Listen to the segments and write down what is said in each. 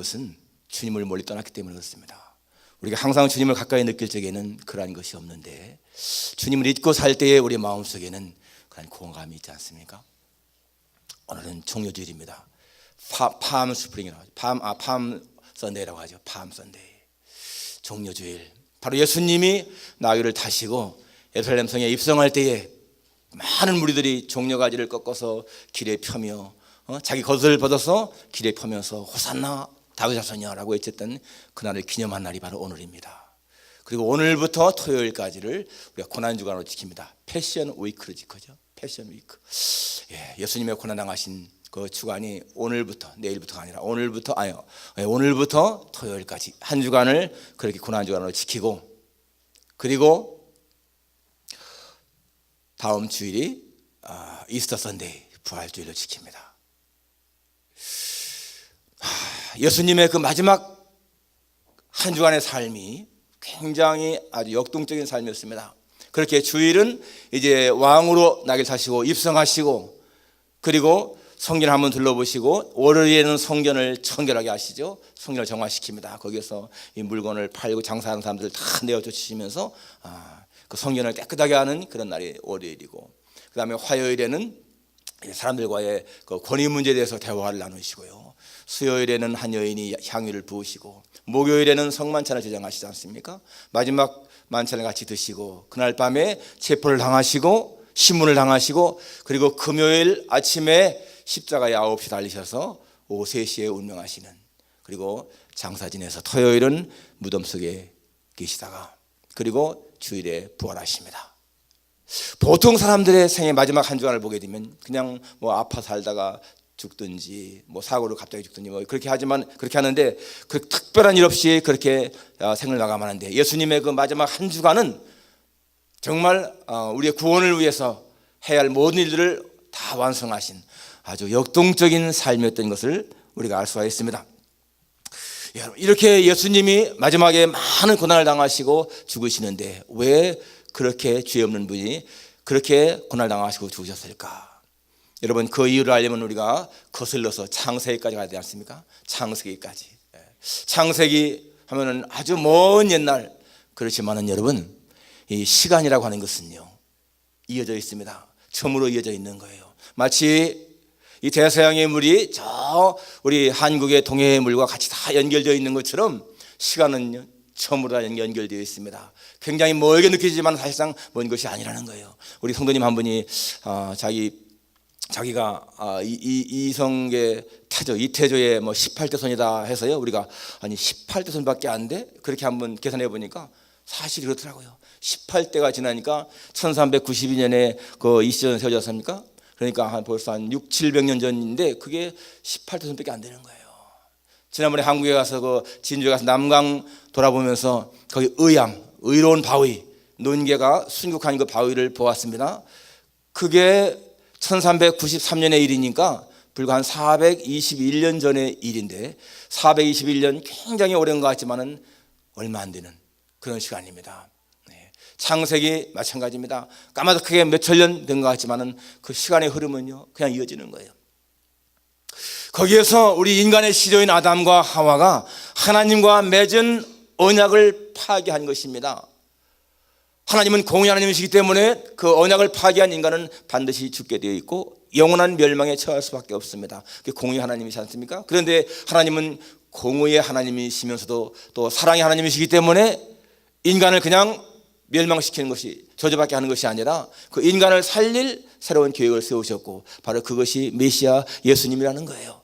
것은 주님을 멀리 떠났기 때문에 그렇습니다. 우리가 항상 주님을 가까이 느낄 적에는 그러한 것이 없는데 주님을 잊고 살 때에 우리 마음속에는 그런 공감이 있지 않습니까? 오늘은 종료주일입니다. 파, 팜 스프링이라고 하죠. 팜, 아, 팜 선데이라고 하죠. 팜 선데이. 종료주일. 바로 예수님이 나귀를 타시고 예루살렘 성에 입성할 때에 많은 무리들이 종려가지를 꺾어서 길에 펴며 어? 자기 겉을 벗어서 길에 펴면서 호산나 다윗 자손이야라고 외쳤던 그날을 기념한 날이 바로 오늘입니다. 그리고 오늘부터 토요일까지를 우리가 고난 주간으로 지킵니다. 패션 위크로 지켜죠. 패션 위크. 예, 예수님의 고난 당하신 그 주간이 오늘부터 내일부터가 아니라 오늘부터 아니요 예, 오늘부터 토요일까지 한 주간을 그렇게 고난 주간으로 지키고 그리고 다음 주일이 아, 이스터 선데이 부활 주일로 지킵니다. 하, 예수님의 그 마지막 한 주간의 삶이 굉장히 아주 역동적인 삶이었습니다. 그렇게 주일은 이제 왕으로 나길 타시고 입성하시고 그리고 성전 한번 둘러보시고 월요일에는 성전을 청결하게 하시죠. 성전을 정화시킵니다. 거기서 이 물건을 팔고 장사하는 사람들을 다 내어 쫓으시면서 아, 그 성전을 깨끗하게 하는 그런 날이 월요일이고 그 다음에 화요일에는 사람들과의 그 권위 문제에 대해서 대화를 나누시고요. 수요일에는 한 여인이 향유를 부으시고 목요일에는 성만찬을 제정하시지 않습니까? 마지막 만찬을 같이 드시고 그날 밤에 체포를 당하시고 신문을 당하시고 그리고 금요일 아침에 십자가에 아홉 시 달리셔서 오후 3시에 운명하시는 그리고 장사 지내서 토요일은 무덤 속에 계시다가 그리고 주일에 부활하십니다. 보통 사람들의 생애 마지막 한 주간을 보게 되면 그냥 뭐 아파 살다가 죽든지 뭐 사고로 갑자기 죽든지 뭐 그렇게 하지만 그렇게 하는데 그 특별한 일 없이 그렇게 어, 생을 마감하는데 예수님의 그 마지막 한 주간은 정말 어, 우리의 구원을 위해서 해야 할 모든 일들을 다 완성하신 아주 역동적인 삶이었던 것을 우리가 알 수가 있습니다. 이렇게 예수님이 마지막에 많은 고난을 당하시고 죽으시는데 왜 그렇게 죄 없는 분이 그렇게 고난을 당하시고 죽으셨을까? 여러분 그 이유를 알려면 우리가 거슬러서 창세기까지 가야 되지 않습니까? 창세기까지. 예. 창세기 하면은 아주 먼 옛날 그렇지만은 여러분 이 시간이라고 하는 것은요 이어져 있습니다. 처음으로 이어져 있는 거예요. 마치 이 대서양의 물이 저 우리 한국의 동해의 물과 같이 다 연결되어 있는 것처럼 시간은 처음으로 다 연결되어 있습니다. 굉장히 멀게 느껴지지만 사실상 먼 것이 아니라는 거예요. 우리 성도님 한 분이 어, 자기 자기가 아, 이, 이, 이성계 태조 이태조의 뭐 18대 손이다 해서요 우리가 아니 18대 손밖에 안 돼? 그렇게 한번 계산해 보니까 사실이 그렇더라고요 18대가 지나니까 1392년에 그 이시전 세워졌습니까? 그러니까 한 벌써 한 6, 700년 전인데 그게 18대 손밖에 안 되는 거예요 지난번에 한국에 가서 그 진주에 가서 남강 돌아보면서 거기 의양 의로운 바위 논개가 순국한 그 바위를 보았습니다 그게 1393년의 일이니까 불과 한 421년 전의 일인데 421년 굉장히 오랜 것 같지만은 얼마 안 되는 그런 시간입니다. 네. 창세기 마찬가지입니다. 까마득하게 몇천 년 된 것 같지만은 그 시간의 흐름은요 그냥 이어지는 거예요. 거기에서 우리 인간의 시조인 아담과 하와가 하나님과 맺은 언약을 파괴한 것입니다. 하나님은 공의 하나님이시기 때문에 그 언약을 파괴한 인간은 반드시 죽게 되어 있고 영원한 멸망에 처할 수밖에 없습니다. 그게 공의 하나님이지 않습니까? 그런데 하나님은 공의의 하나님이시면서도 또 사랑의 하나님이시기 때문에 인간을 그냥 멸망시키는 것이 저주받게 하는 것이 아니라 그 인간을 살릴 새로운 계획을 세우셨고 바로 그것이 메시아 예수님이라는 거예요.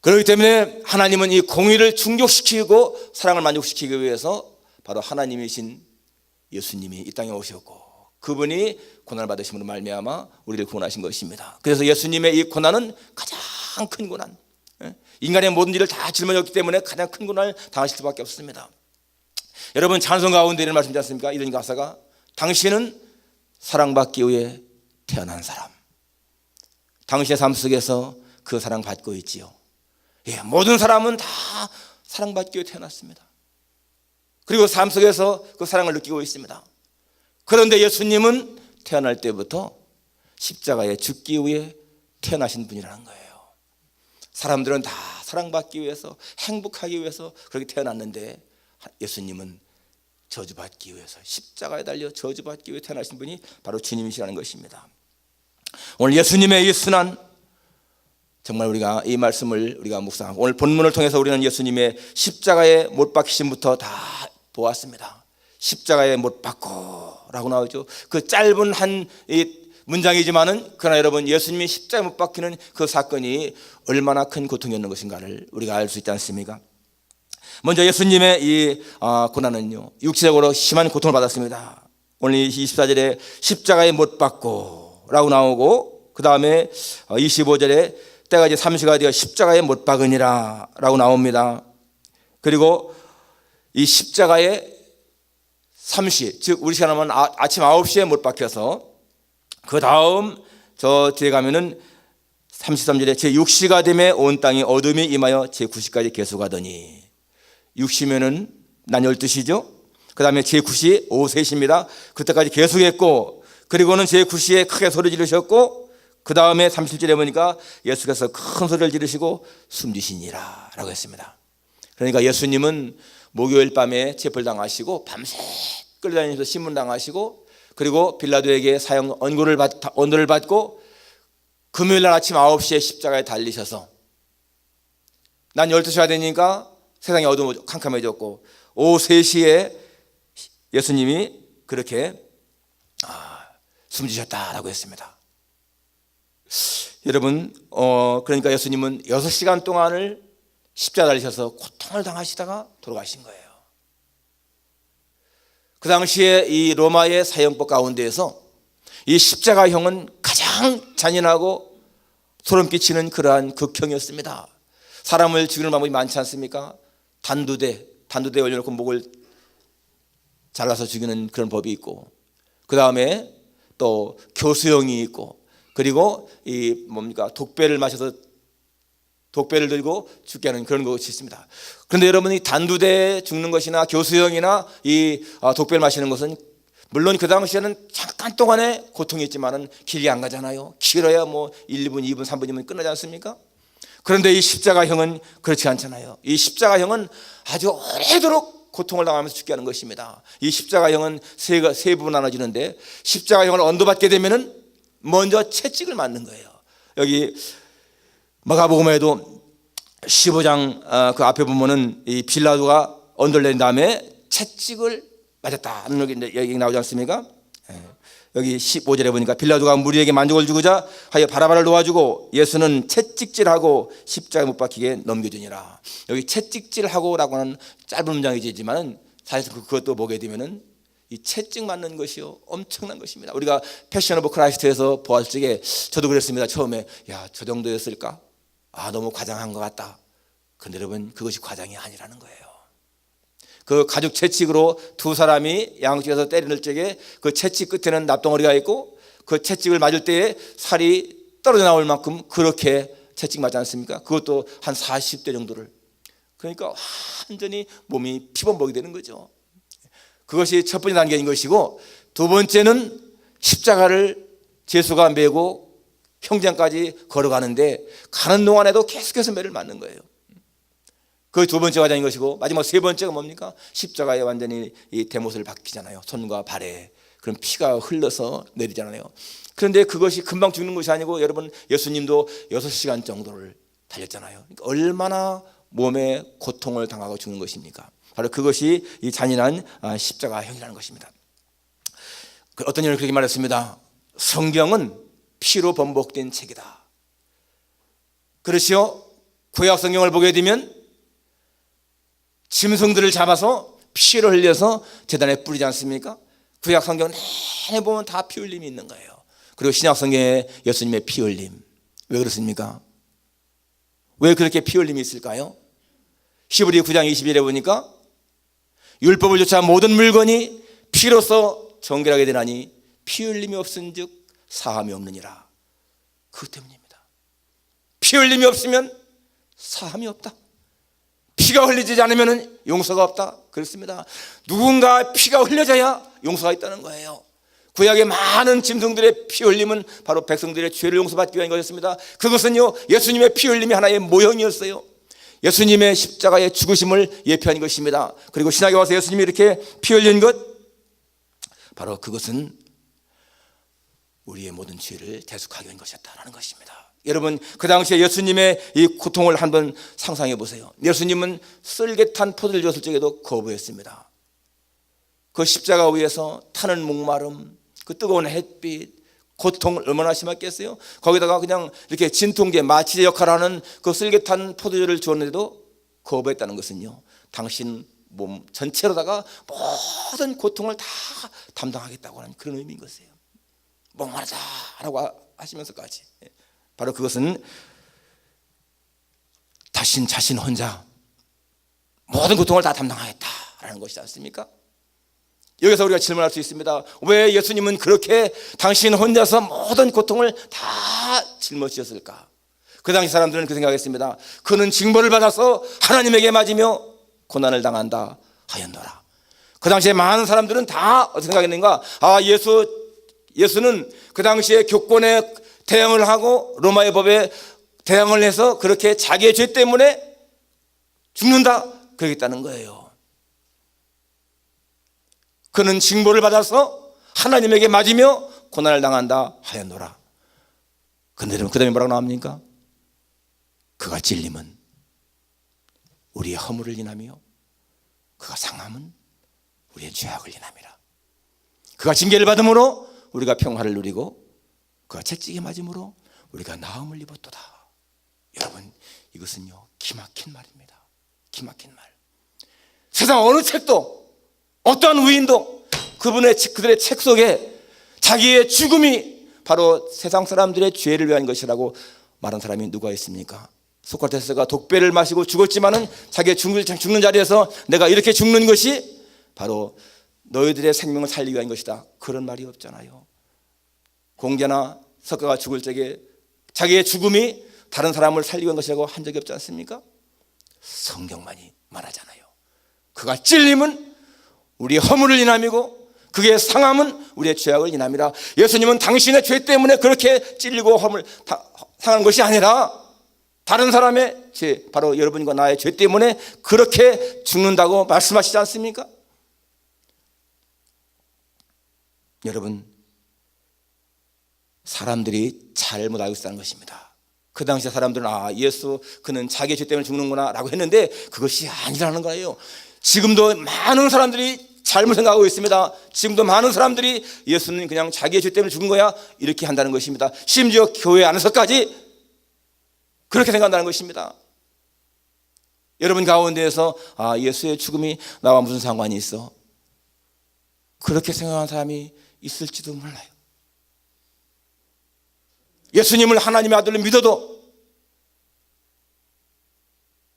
그렇기 때문에 하나님은 이 공의를 충족시키고 사랑을 만족시키기 위해서 바로 하나님이신 예수님이 이 땅에 오셨고 그분이 고난을 받으심으로 말미암아 우리를 구원하신 것입니다. 그래서 예수님의 이 고난은 가장 큰 고난. 예? 인간의 모든 일을 다 짊어졌기 때문에 가장 큰 고난을 당하실 수밖에 없습니다. 여러분 찬송 가운데 이런 말씀이지 않습니까? 이런 가사가 당신은 사랑받기 위해 태어난 사람. 당신의 삶 속에서 그 사랑 받고 있지요. 예, 모든 사람은 다 사랑받기 위해 태어났습니다. 그리고 삶 속에서 그 사랑을 느끼고 있습니다. 그런데 예수님은 태어날 때부터 십자가에 죽기 위해 태어나신 분이라는 거예요. 사람들은 다 사랑받기 위해서 행복하기 위해서 그렇게 태어났는데 예수님은 저주받기 위해서 십자가에 달려 저주받기 위해 태어나신 분이 바로 주님이시라는 것입니다. 오늘 예수님의 이 순환 정말 우리가 이 말씀을 우리가 묵상하고 오늘 본문을 통해서 우리는 예수님의 십자가에 못 박히심부터 다 보았습니다. 십자가에 못 박고라고 나오죠. 그 짧은 한이 문장이지만은 그러나 여러분 예수님이 십자가에 못 박히는 그 사건이 얼마나 큰 고통이었는 것인가를 우리가 알 수 있지 않습니까? 먼저 예수님의 이 아, 고난은요 육체적으로 심한 고통을 받았습니다. 오늘 24절에 십자가에 못 박고라고 나오고 그 다음에 25절에 때가 이제 삼시가 되어 십자가에 못 박으니라라고 나옵니다. 그리고 이 십자가에 삼시 즉 우리 시간 하면 아, 아침 9시에 못 박혀서 그 다음 저 뒤에 가면은 33절에 제 6시가 되매 온 땅이 어둠이 임하여 제 9시까지 계속하더니 6시면은 난 12시죠. 그 다음에 제 9시 오후 3시입니다. 그때까지 계속했고 그리고는 제 9시에 크게 소리 지르셨고 그 다음에 37절에 보니까 예수께서 큰 소리를 지르시고 숨지시니라 라고 했습니다. 그러니까 예수님은 목요일 밤에 체벌당하시고 밤새 끌려다니면서 신문당하시고 그리고 빌라도에게 사형 언고를 받, 언도를 받고 금요일 날 아침 9시에 십자가에 달리셔서 난 12시가 되니까 세상이 어두워 캄캄해졌고 오후 3시에 예수님이 그렇게 아, 숨지셨다라고 했습니다. 여러분, 어, 그러니까 예수님은 6시간 동안을 십자가 달리셔서 고통을 당하시다가 돌아가신 거예요. 그 당시에 이 로마의 사형법 가운데에서 이 십자가형은 가장 잔인하고 소름 끼치는 그러한 극형이었습니다. 사람을 죽이는 방법이 많지 않습니까? 단두대, 단두대에 올려놓고 목을 잘라서 죽이는 그런 법이 있고, 그 다음에 또 교수형이 있고, 그리고 이 뭡니까 독배를 마셔서 독배를 들고 죽게 하는 그런 것이 있습니다. 그런데 여러분이 단두대에 죽는 것이나 교수형이나 이 아, 독배를 마시는 것은 물론 그 당시에는 잠깐 동안의 고통이 있지만은 길이 안 가잖아요. 길어야 뭐 1, 2분, 2분, 3분이면 끝나지 않습니까? 그런데 이 십자가형은 그렇지 않잖아요. 이 십자가형은 아주 오래도록 고통을 당하면서 죽게 하는 것입니다. 이 십자가형은 세, 세 부분 나눠지는데 십자가형을 언도받게 되면은 먼저 채찍을 맞는 거예요. 여기 마가복음에도 15장 어, 그 앞에 보면은 이 빌라도가 언도를 낸 다음에 채찍을 맞았다. 여기 나오지 않습니까? 예. 여기 15절에 보니까 빌라도가 무리에게 만족을 주고자 하여 바라바를 놓아주고 예수는 채찍질하고 십자가에 못 박히게 넘겨주니라. 여기 채찍질하고라고 하는 짧은 문장이지만은 사실 그것도 보게 되면은 이 채찍 맞는 것이요 엄청난 것입니다. 우리가 패션 오브 크라이스트에서 보았을 적에 저도 그랬습니다. 처음에 야 저 정도였을까? 아 너무 과장한 것 같다. 근데 여러분 그것이 과장이 아니라는 거예요. 그 가죽 채찍으로 두 사람이 양쪽에서 때리는 적에 그 채찍 끝에는 납덩어리가 있고 그 채찍을 맞을 때에 살이 떨어져 나올 만큼 그렇게 채찍 맞지 않습니까? 그것도 한 40대 정도를. 그러니까 완전히 몸이 피범벅이 되는 거죠. 그것이 첫 번째 단계인 것이고 두 번째는 십자가를 제수가 메고 평장까지 걸어가는데 가는 동안에도 계속해서 매를 맞는 거예요. 그 두 번째 과정인 것이고 마지막 세 번째가 뭡니까? 십자가에 완전히 이 대못을 박히잖아요. 손과 발에 그럼 피가 흘러서 내리잖아요. 그런데 그것이 금방 죽는 것이 아니고 여러분 예수님도 6시간 정도를 달렸잖아요. 그러니까 얼마나 몸에 고통을 당하고 죽는 것입니까? 바로 그것이 이 잔인한 십자가형이라는 것입니다. 그 어떤 이는 그렇게 말했습니다. 성경은 피로 번복된 책이다. 그렇지요? 구약 성경을 보게 되면 짐승들을 잡아서 피를 흘려서 재단에 뿌리지 않습니까? 구약 성경 내내 보면 다 피 흘림이 있는 거예요. 그리고 신약 성경에 예수님의 피 흘림. 왜 그렇습니까? 왜 그렇게 피 흘림이 있을까요? 히브리 9장 21에 보니까 율법을 조차 모든 물건이 피로서 정결하게 되나니 피 흘림이 없은 즉 사함이 없느니라. 그 때문입니다. 피 흘림이 없으면 사함이 없다. 피가 흘리지 않으면 용서가 없다. 그렇습니다. 누군가 피가 흘려져야 용서가 있다는 거예요. 구약의 많은 짐승들의 피 흘림은 바로 백성들의 죄를 용서받기 위한 것이었습니다. 그것은요 예수님의 피 흘림이 하나의 모형이었어요. 예수님의 십자가의 죽으심을 예표한 것입니다. 그리고 신약에 와서 예수님이 이렇게 피 흘린 것 바로 그것은 우리의 모든 죄를 대속하기 위한 것이었다라는 것입니다. 여러분 그 당시에 예수님의 이 고통을 한번 상상해 보세요. 예수님은 쓸개탄 포도를 줬을 적에도 거부했습니다. 그 십자가 위에서 타는 목마름, 그 뜨거운 햇빛, 고통을 얼마나 심했겠어요? 거기다가 그냥 이렇게 진통제, 마취제 역할을 하는 그 쓸개탄 포도주를 주었는데도 거부했다는 것은요. 당신 몸 전체로다가 모든 고통을 다 담당하겠다고 하는 그런 의미인 것이에요. 목마르다라고 하시면서까지. 바로 그것은 자신 자신 혼자 모든 고통을 다 담당하겠다라는 것이지 않습니까? 여기서 우리가 질문할 수 있습니다. 왜 예수님은 그렇게 당신 혼자서 모든 고통을 다 짊어지셨을까? 그 당시 사람들은 그 생각했습니다. 그는 징벌을 받아서 하나님에게 맞으며 고난을 당한다 하였노라. 그 당시에 많은 사람들은 다 어떻게 생각했는가? 아, 예수, 예수는 그 당시에 교권에 대항을 하고 로마의 법에 대항을 해서 그렇게 자기의 죄 때문에 죽는다. 그러겠다는 거예요. 그는 징벌을 받아서 하나님에게 맞으며 고난을 당한다 하였노라. 근데 그 다음에 뭐라고 나옵니까? 그가 찔림은 우리의 허물을 인하며 그가 상함은 우리의 죄악을 인함이라. 그가 징계를 받음으로 우리가 평화를 누리고 그가 채찍에 맞음으로 우리가 나음을 입었도다. 여러분 이것은요 기막힌 말입니다. 기막힌 말. 세상 어느 책도 어떠한 우인도 그분의 책- 그들의 책 속에 자기의 죽음이 바로 세상 사람들의 죄를 위한 것이라고 말한 사람이 누가 있습니까? 소크라테스가 독배를 마시고 죽었지만은 자기의 죽는 자리에서 내가 이렇게 죽는 것이 바로 너희들의 생명을 살리기 위한 것이다. 그런 말이 없잖아요. 공자나 석가가 죽을 적에 자기의 죽음이 다른 사람을 살리기 위한 것이라고 한 적이 없지 않습니까? 성경만이 말하잖아요. 그가 찔림은 우리의 허물을 인함이고 그의 상함은 우리의 죄악을 인함이라. 예수님은 당신의 죄 때문에 그렇게 찔리고 허물 다- 상한 것이 아니라 다른 사람의 죄, 바로 여러분과 나의 죄 때문에 그렇게 죽는다고 말씀하시지 않습니까? 여러분, 사람들이 잘못 알고 있다는 것입니다. 그 당시 사람들은 아 예수 그는 자기 죄 때문에 죽는구나라고 했는데 그것이 아니라는 거예요. 지금도 많은 사람들이 잘못 생각하고 있습니다. 지금도 많은 사람들이 예수는 그냥 자기의 죄 때문에 죽은 거야 이렇게 한다는 것입니다. 심지어 교회 안에서까지 그렇게 생각한다는 것입니다. 여러분 가운데에서 아 예수의 죽음이 나와 무슨 상관이 있어? 그렇게 생각하는 사람이 있을지도 몰라요. 예수님을 하나님의 아들로 믿어도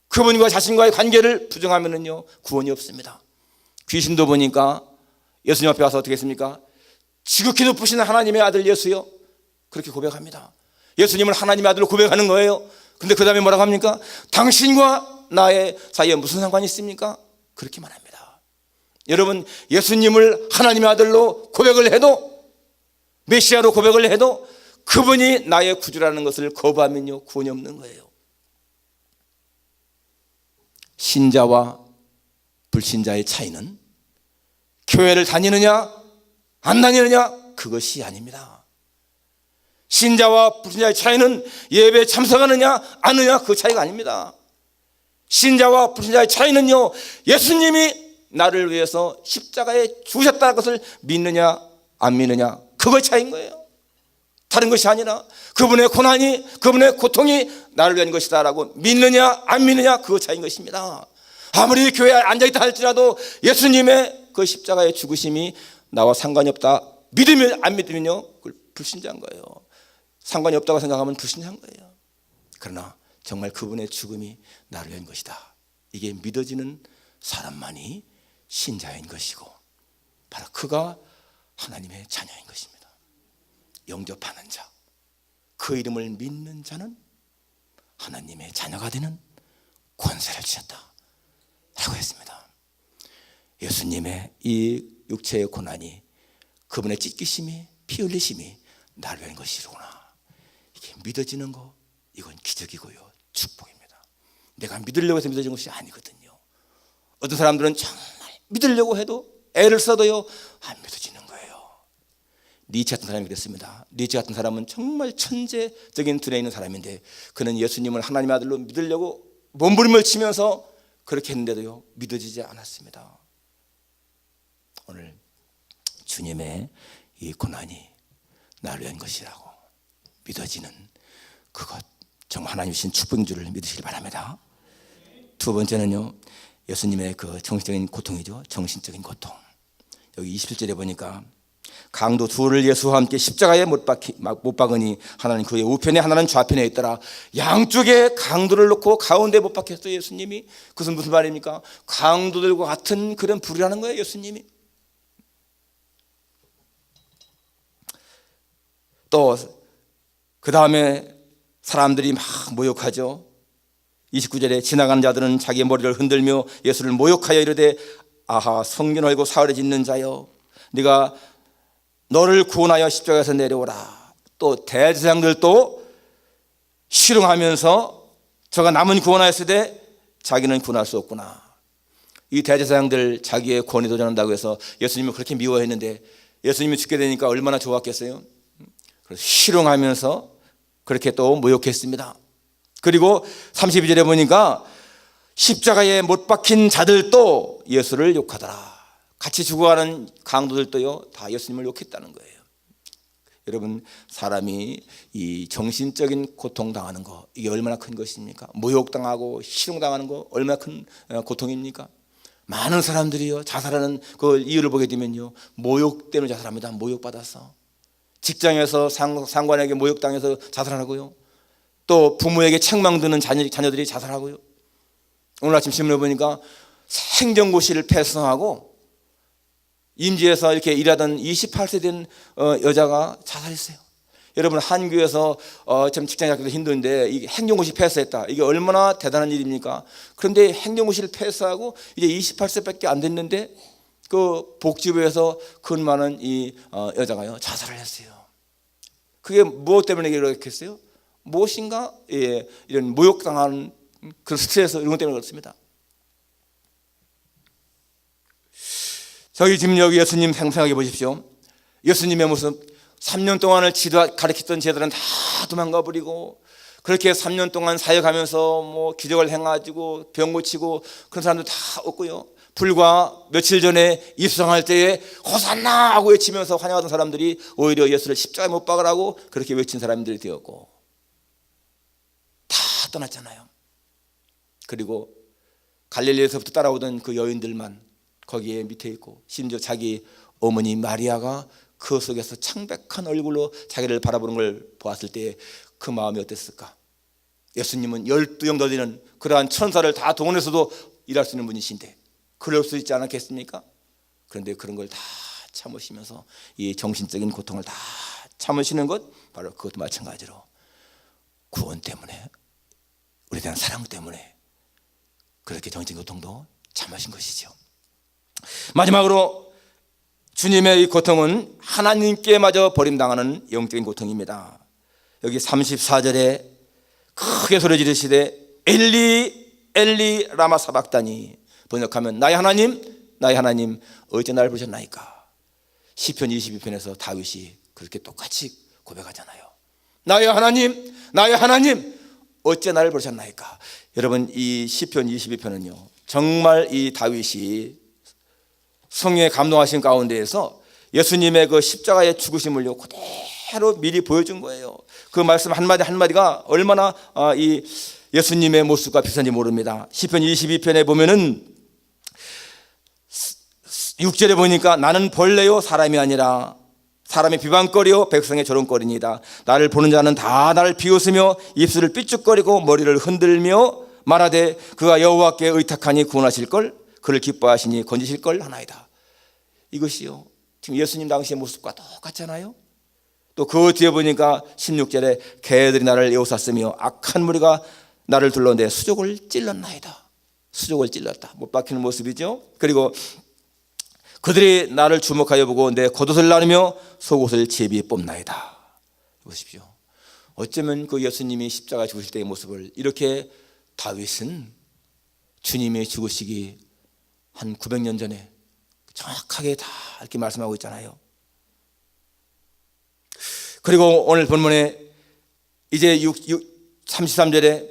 그분과 자신과의 관계를 부정하면은요 구원이 없습니다. 귀신도 보니까 예수님 앞에 와서 어떻게 했습니까? 지극히 높으신 하나님의 아들 예수요 그렇게 고백합니다. 예수님을 하나님의 아들로 고백하는 거예요. 근데 그 다음에 뭐라고 합니까? 당신과 나의 사이에 무슨 상관이 있습니까? 그렇게 말합니다. 여러분 예수님을 하나님의 아들로 고백을 해도 메시아로 고백을 해도 그분이 나의 구주라는 것을 거부하면요 구원이 없는 거예요. 신자와 불신자의 차이는 교회를 다니느냐 안 다니느냐 그것이 아닙니다. 신자와 불신자의 차이는 예배에 참석하느냐 안 하느냐 그 차이가 아닙니다. 신자와 불신자의 차이는요 예수님이 나를 위해서 십자가에 죽으셨다는 것을 믿느냐 안 믿느냐 그거의 차이인 거예요. 다른 것이 아니라 그분의 고난이 그분의 고통이 나를 위한 것이다라고 믿느냐 안 믿느냐 그 차이인 것입니다. 아무리 교회에 앉아 있다 할지라도 예수님의 그 십자가의 죽으심이 나와 상관이 없다. 믿으면 안 믿으면요 그걸 불신자인 거예요. 상관이 없다고 생각하면 불신자인 거예요. 그러나 정말 그분의 죽음이 나를 위한 것이다. 이게 믿어지는 사람만이 신자인 것이고 바로 그가 하나님의 자녀인 것입니다. 영접하는 자, 그 이름을 믿는 자는 하나님의 자녀가 되는 권세를 주셨다. 라고 했습니다. 예수님의 이 육체의 고난이 그분의 찢기심이 피 흘리심이 나를 위한 것이로구나. 이게 믿어지는 거 이건 기적이고요. 축복입니다. 내가 믿으려고 해서 믿어지는 것이 아니거든요. 어떤 사람들은 정말 믿으려고 해도 애를 써도요 안 믿어지는 거예요. 니체 같은 사람이 그랬습니다. 니체 같은 사람은 정말 천재적인 두뇌 있는 사람인데 그는 예수님을 하나님의 아들로 믿으려고 몸부림을 치면서 그렇게 했는데도요 믿어지지 않았습니다. 오늘 주님의 이 고난이 나를 위한 것이라고 믿어지는 그것 정말 하나님 주신 축복인 줄을 믿으시기 바랍니다. 두 번째는요 예수님의 그 정신적인 고통이죠. 정신적인 고통. 여기 27절에 보니까 강도 둘을 예수와 함께 십자가에 못, 박히, 못 박으니 하나는 그의 우편에 하나는 좌편에 있더라. 양쪽에 강도를 놓고 가운데 못 박혔어요 예수님이. 그것은 무슨 말입니까? 강도들과 같은 그런 불이라는 거예요 예수님이. 또 그 다음에 사람들이 막 모욕하죠. 29절에 지나가는 자들은 자기 머리를 흔들며 예수를 모욕하여 이르되 아하 성전 얼고 사흘에 짓는 자여 네가 너를 구원하여 십자가에서 내려오라. 또 대제사장들도 실흥하면서 저가 남은 구원하였을 때 자기는 구원할 수 없구나. 이 대제사장들 자기의 구원에 도전한다고 해서 예수님을 그렇게 미워했는데 예수님이 죽게 되니까 얼마나 좋았겠어요? 그래서 실흥하면서 그렇게 또 모욕했습니다. 그리고 32절에 보니까 십자가에 못 박힌 자들도 예수를 욕하더라. 같이 죽어가는 강도들도요, 다 예수님을 욕했다는 거예요. 여러분, 사람이 이 정신적인 고통 당하는 거, 이게 얼마나 큰 것입니까? 모욕당하고 실용당하는 거, 얼마나 큰 어, 고통입니까? 많은 사람들이요, 자살하는 그 이유를 보게 되면요, 모욕 때문에 자살합니다. 모욕받아서. 직장에서 상, 상관에게 모욕당해서 자살하고요. 또 부모에게 책망 드는 자녀, 자녀들이 자살하고요. 오늘 아침 신문을 보니까 행정고시를 패스하고 임지에서 이렇게 일하던 28세 된 어, 여자가 자살했어요. 여러분 한교에서 어, 참 직장 잡기도 힘든데 이 행정고시 패스했다. 이게 얼마나 대단한 일입니까? 그런데 행정고시를 패스하고 이제 28세밖에 안 됐는데 그 복지부에서 근무하는 이 어, 여자가요 자살을 했어요. 그게 무엇 때문에 그렇게 했어요? 무엇인가 예, 이런 모욕당하는 그 스트레스 이런 것 때문에 그렇습니다. 저희 지금 여기 예수님 생각해 보십시오. 예수님의 모습 3년 동안을 지도 가르쳤던 제들은 다 도망가 버리고 그렇게 3년 동안 사역하면서 뭐 기적을 행가지고 병 고치고 그런 사람들 다 없고요. 불과 며칠 전에 입성할 때에 호산나 하고 외치면서 환영하던 사람들이 오히려 예수를 십자가에 못 박으라고 그렇게 외친 사람들이 되었고 다 떠났잖아요. 그리고 갈릴리에서부터 따라오던 그 여인들만 거기에 밑에 있고 심지어 자기 어머니 마리아가 그 속에서 창백한 얼굴로 자기를 바라보는 걸 보았을 때 그 마음이 어땠을까? 예수님은 열두 영더 되는 그러한 천사를 다 동원해서도 일할 수 있는 분이신데 그럴 수 있지 않았겠습니까? 그런데 그런 걸 다 참으시면서 이 정신적인 고통을 다 참으시는 것 바로 그것도 마찬가지로 구원 때문에 우리에 대한 사랑 때문에 그렇게 정신적인 고통도 참으신 것이죠. 마지막으로 주님의 이 고통은 하나님께마저 버림당하는 영적인 고통입니다. 여기 34절에 크게 소리 지르시되 엘리 엘리 라마 사박다니 번역하면 나의 하나님 나의 하나님 어째 나를 부르셨나이까 시편 22편에서 다윗이 그렇게 똑같이 고백하잖아요 나의 하나님 나의 하나님 어째 나를 부르셨나이까 여러분 이 시편 22편은요 정말 이 다윗이 성령에 감동하신 가운데에서 예수님의 그 십자가의 죽으심을요 그대로 미리 보여준 거예요. 그 말씀 한 마디 한 마디가 얼마나 아, 이 예수님의 모습과 비슷한지 모릅니다. 시편 22편에 보면은 6절에 보니까 나는 벌레요 사람이 아니라 사람의 비방거리요 백성의 조롱거리니다. 나를 보는 자는 다 나를 비웃으며 입술을 삐죽거리고 머리를 흔들며 말하되 그가 여호와께 의탁하니 구원하실 걸 그를 기뻐하시니 건지실 걸 하나이다. 이것이요. 지금 예수님 당시의 모습과 똑같잖아요. 또 그 뒤에 보니까 16절에 개들이 나를 에워쌌으며 악한 무리가 나를 둘러내 수족을 찔렀나이다. 수족을 찔렀다. 못 박히는 모습이죠. 그리고 그들이 나를 주목하여 보고 내 겉옷을 나누며 속옷을 제비에 뽑나이다. 보십시오. 어쩌면 그 예수님이 십자가 죽으실 때의 모습을 이렇게 다윗은 주님이 죽으시기 한 900년 전에 정확하게 다 이렇게 말씀하고 있잖아요. 그리고 오늘 본문에 이제 6, 6, 33절에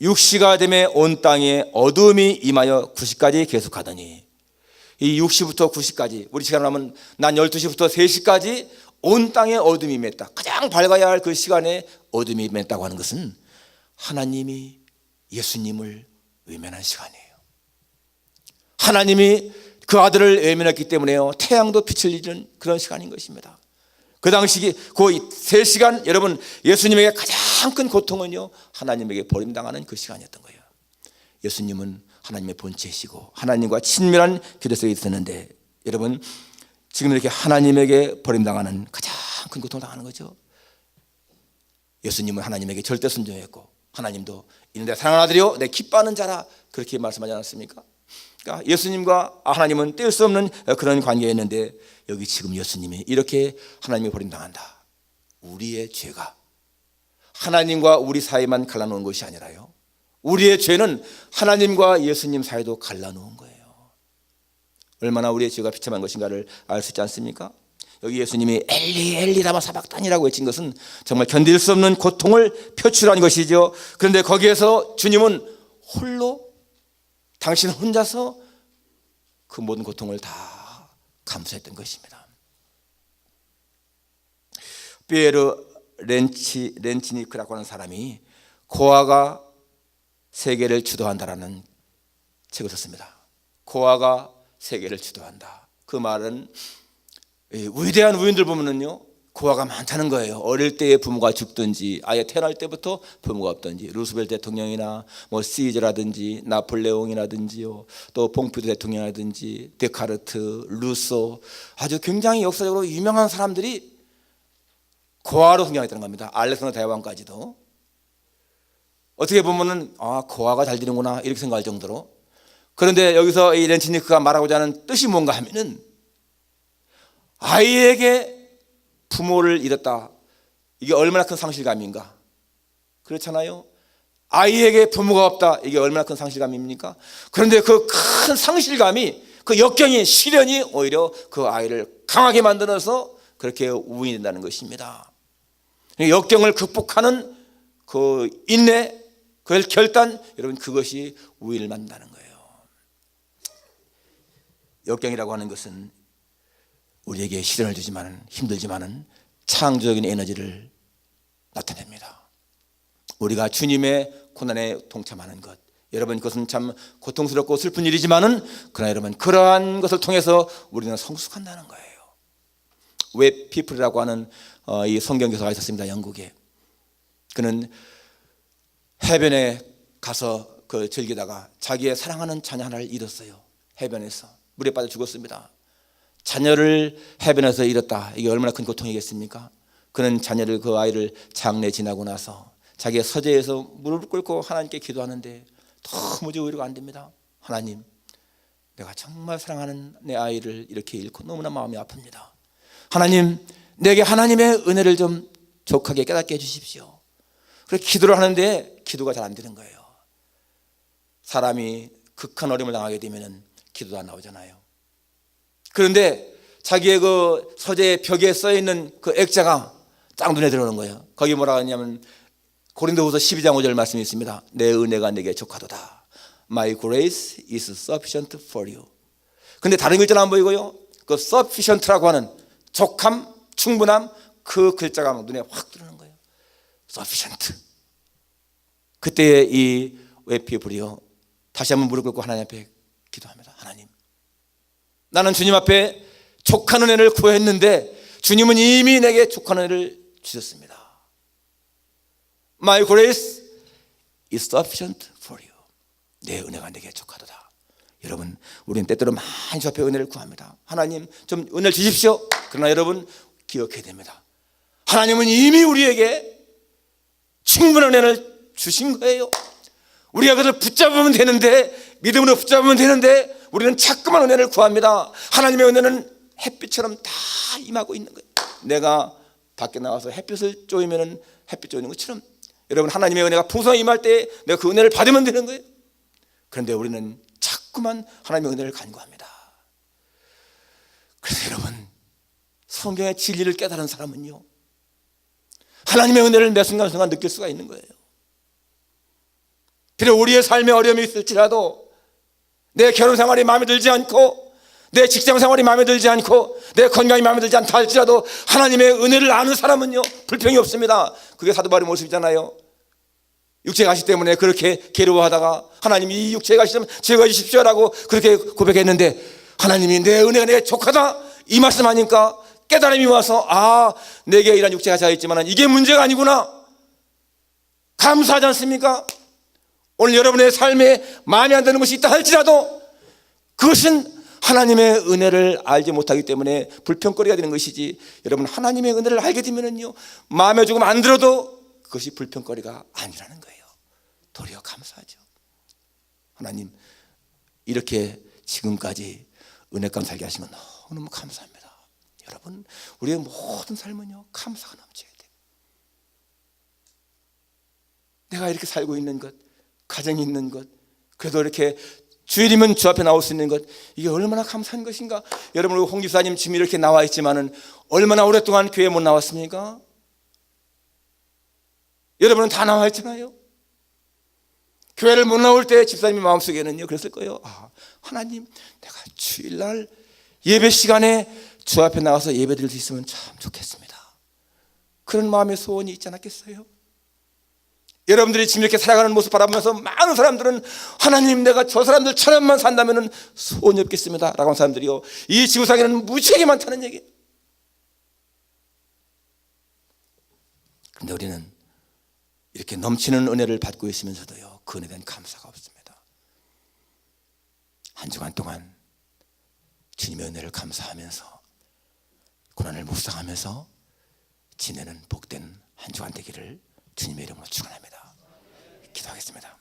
6시가 되매 온 땅에 어둠이 임하여 9시까지 계속하더니 이 6시부터 9시까지 우리 시간으로 하면 난 12시부터 3시까지 온 땅에 어둠이 맸다. 가장 밝아야 할 그 시간에 어둠이 맸다고 하는 것은 하나님이 예수님을 외면한 시간이에요. 하나님이 그 아들을 외면했기 때문에요. 태양도 빛을 잃은 그런 시간인 것입니다. 그 당시 그세 시간 여러분 예수님에게 가장 큰 고통은요 하나님에게 버림당하는 그 시간이었던 거예요. 예수님은 하나님의 본체이시고 하나님과 친밀한 교대 속에 있었는데 여러분 지금 이렇게 하나님에게 버림당하는 가장 큰 고통을 당하는 거죠. 예수님은 하나님에게 절대 순종했고 하나님도 이는 내 사랑하는 아들이요 내 기뻐하는 자라 그렇게 말씀하지 않았습니까? 그러니까 예수님과 하나님은 뗄 수 없는 그런 관계였는데 여기 지금 예수님이 이렇게 하나님이 버림당한다. 우리의 죄가 하나님과 우리 사이만 갈라놓은 것이 아니라요. 우리의 죄는 하나님과 예수님 사이도 갈라놓은 거예요. 얼마나 우리의 죄가 비참한 것인가를 알 수 있지 않습니까? 여기 예수님이 엘리 엘리 라마 사박단이라고 외친 것은 정말 견딜 수 없는 고통을 표출한 것이죠. 그런데 거기에서 주님은 홀로 당신 혼자서 그 모든 고통을 다 감수했던 것입니다. 피에르 렌치 렌치니크라고 하는 사람이 고아가 세계를 주도한다라는 책을 썼습니다. 고아가 세계를 주도한다. 그 말은 위대한 우인들 보면은요 고아가 많다는 거예요. 어릴 때에 부모가 죽든지 아예 태어날 때부터 부모가 없든지 루스벨 대통령이나 뭐 시즈라든지 나폴레옹이라든지요 또 봉피드 대통령이라든지 데카르트, 루소 아주 굉장히 역사적으로 유명한 사람들이 고아로 성장했다는 겁니다. 알렉산더 대왕까지도 어떻게 보면은 아 고아가 잘 되는구나 이렇게 생각할 정도로 그런데 여기서 이 렌치니크가 말하고자 하는 뜻이 뭔가 하면은 아이에게 부모를 잃었다. 이게 얼마나 큰 상실감인가? 그렇잖아요. 아이에게 부모가 없다. 이게 얼마나 큰 상실감입니까? 그런데 그 큰 상실감이 그 역경이 시련이 오히려 그 아이를 강하게 만들어서 그렇게 우인이 된다는 것입니다. 역경을 극복하는 그 인내, 그 결단, 여러분 그것이 우위를 만든다는 거예요. 역경이라고 하는 것은 우리에게 시련을 주지만은 힘들지만은 창조적인 에너지를 나타냅니다. 우리가 주님의 고난에 동참하는 것. 여러분 그것은 참 고통스럽고 슬픈 일이지만은 그러나 여러분 그러한 것을 통해서 우리는 성숙한다는 거예요. 웹 피플이라고 하는 어, 이 성경 교사가 있었습니다. 영국에. 그는 해변에 가서 그 즐기다가 자기의 사랑하는 자녀 하나를 잃었어요. 해변에서 물에 빠져 죽었습니다. 자녀를 해변에서 잃었다. 이게 얼마나 큰 고통이겠습니까? 그는 자녀를 그 아이를 장례 지나고 나서 자기의 서재에서 무릎을 꿇고 하나님께 기도하는데 도무지 위로가 안 됩니다. 하나님, 내가 정말 사랑하는 내 아이를 이렇게 잃고 너무나 마음이 아픕니다. 하나님, 내게 하나님의 은혜를 좀 족하게 깨닫게 해주십시오. 그렇게 기도를 하는데 기도가 잘 안 되는 거예요. 사람이 극한 어려움을 당하게 되면 기도도 안 나오잖아요. 그런데 자기의 그 서재 벽에 써 있는 그 액자가 딱 눈에 들어오는 거예요. 거기 뭐라 하냐면 고린도후서 12장 5절 말씀이 있습니다. 내 은혜가 내게 족하도다. My grace is sufficient for you. 근데 다른 글자는 안 보이고요. 그 sufficient라고 하는 족함, 충분함 그 글자가 눈에 확 들어오는 sufficient. 그때 이 웨피블이요. 다시 한번 무릎 꿇고 하나님 앞에 기도합니다. 하나님. 나는 주님 앞에 족한 은혜를 구했는데 주님은 이미 내게 족한 은혜를 주셨습니다. My grace is sufficient for you. 내 은혜가 내게 족하도다. 여러분, 우리는 때때로 많이 주 앞에 은혜를 구합니다. 하나님, 좀 은혜를 주십시오. 그러나 여러분, 기억해야 됩니다. 하나님은 이미 우리에게 충분한 은혜를 주신 거예요. 우리가 그것을 붙잡으면 되는데, 믿음으로 붙잡으면 되는데, 우리는 자꾸만 은혜를 구합니다. 하나님의 은혜는 햇빛처럼 다 임하고 있는 거예요. 내가 밖에 나와서 햇빛을 쬐면은 햇빛 쬐는 것처럼 여러분 하나님의 은혜가 풍성히 임할 때 내가 그 은혜를 받으면 되는 거예요. 그런데 우리는 자꾸만 하나님의 은혜를 간구합니다. 그래서 여러분 성경의 진리를 깨달은 사람은요 하나님의 은혜를 매 순간순간 느낄 수가 있는 거예요. 비록 우리의 삶에 어려움이 있을지라도 내 결혼 생활이 마음에 들지 않고 내 직장 생활이 마음에 들지 않고 내 건강이 마음에 들지 않다 할지라도 하나님의 은혜를 아는 사람은요 불평이 없습니다. 그게 사도 바울의 모습이잖아요. 육체 가시 때문에 그렇게 괴로워하다가 하나님이 이 육체 가시면 제거해 주십시오라고 그렇게 고백했는데 하나님이 내 은혜가 내게 족하다 이 말씀하니까 깨달음이 와서 아 내게 이런 육체가 자있지만 이게 문제가 아니구나. 감사하지 않습니까? 오늘 여러분의 삶에 마음에 안 드는 것이 있다 할지라도 그것은 하나님의 은혜를 알지 못하기 때문에 불평거리가 되는 것이지 여러분 하나님의 은혜를 알게 되면은요 마음에 조금 안 들어도 그것이 불평거리가 아니라는 거예요. 도리어 감사하죠. 하나님 이렇게 지금까지 은혜감 살게 하시면 너무너무 감사합니다 여러분 우리의 모든 삶은요 감사가 넘쳐야 돼요. 내가 이렇게 살고 있는 것 가정이 있는 것 그래도 이렇게 주일이면 주 앞에 나올 수 있는 것 이게 얼마나 감사한 것인가? 여러분 우리 홍 집사님 지금 이렇게 나와 있지만은 얼마나 오랫동안 교회 못 나왔습니까? 여러분은 다 나와 있잖아요. 교회를 못 나올 때 집사님의 마음속에는요 그랬을 거예요. 아, 하나님 내가 주일날 예배 시간에 주 앞에 나가서 예배 드릴 수 있으면 참 좋겠습니다. 그런 마음의 소원이 있지 않았겠어요? 여러분들이 지금 이렇게 살아가는 모습 바라보면서 많은 사람들은 하나님 내가 저 사람들 천년만 산다면 소원이 없겠습니다. 라고 하는 사람들이요. 이 지구상에는 무지하게 많다는 얘기. 그런데 우리는 이렇게 넘치는 은혜를 받고 있으면서도요 그 은혜에 대한 감사가 없습니다. 한 주간 동안 주님의 은혜를 감사하면서 고난을 묵상하면서 지내는 복된 한 주간 되기를 주님의 이름으로 축원합니다. 기도하겠습니다.